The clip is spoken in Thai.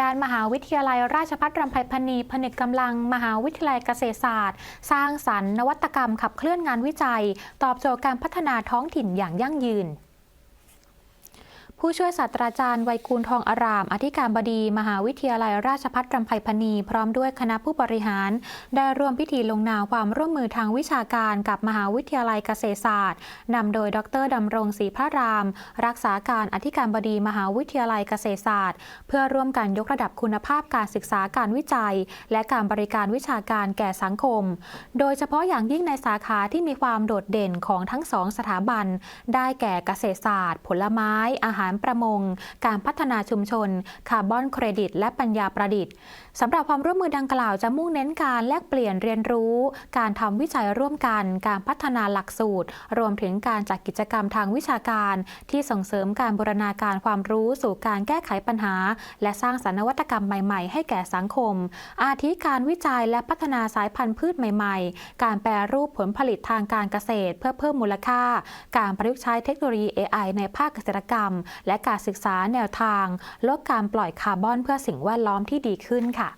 ด้านมหาวิทยาลัยราชภัฏรำไพพณีผนึกกำลังมหาวิทยาลัยเกษตรศาสตร์ สร้างสรรค์นวัตกรรมขับเคลื่อนงานวิจัย ตอบโจทย์การพัฒนาท้องถิ่นอย่างยั่งยืน ผู้ช่วยศาสตราจารย์ไวยกูลทองอาราม อธิการบดี มหาวิทยาลัยราชภัฏรำไพพณีพร้อมด้วยคณะผู้บริหาร ได้ร่วมพิธีลงนามความร่วมมือทางวิชาการกับมหาวิทยาลัยเกษตรศาสตร์ นำโดยดรดำรงศรีพระราม รักษาการอธิการบดีมหาวิทยาลัยเกษตรศาสตร์ เพื่อร่วมกันยกระดับคุณภาพการศึกษาการวิจัย และการบริการวิชาการแก่สังคม โดยเฉพาะอย่างยิ่งในสาขาที่มีความโดดเด่นของทั้งสองสถาบัน ได้แก่เกษตรศาสตร์ ผลไม้อาหารารประมง การพัฒนาชุมชน คาร์บอนเครดิต และปัญญาประดิษฐ์สำหรับความร่วมมือดังกล่าวจะมุ่งเน้นการแลกเปลี่ยนเรียนรู้ การทำวิจัยร่วมกัน การพัฒนาหลักสูตร รวมถึงการจัดกิจกรรมทางวิชาการ ที่ส่งเสริมการบูรณาการความรู้สู่การแก้ไขปัญหา และสร้างสรรค์นวัตกรรมใหม่ๆ ให้แก่สังคม อาทิการวิจัยและพัฒนาสายพันธุ์พืชใหม่ๆ การแปรรูปผลผลิตทางการเกษตร เพื่อเพิ่มมูลค่า การประยุกต์ใช้เทคโนโลยี AI ในภาคเกษตรกรรมและการศึกษาแนวทางลดการปล่อยคาร์บอนเพื่อสิ่งแวดล้อมที่ดีขึ้นค่ะ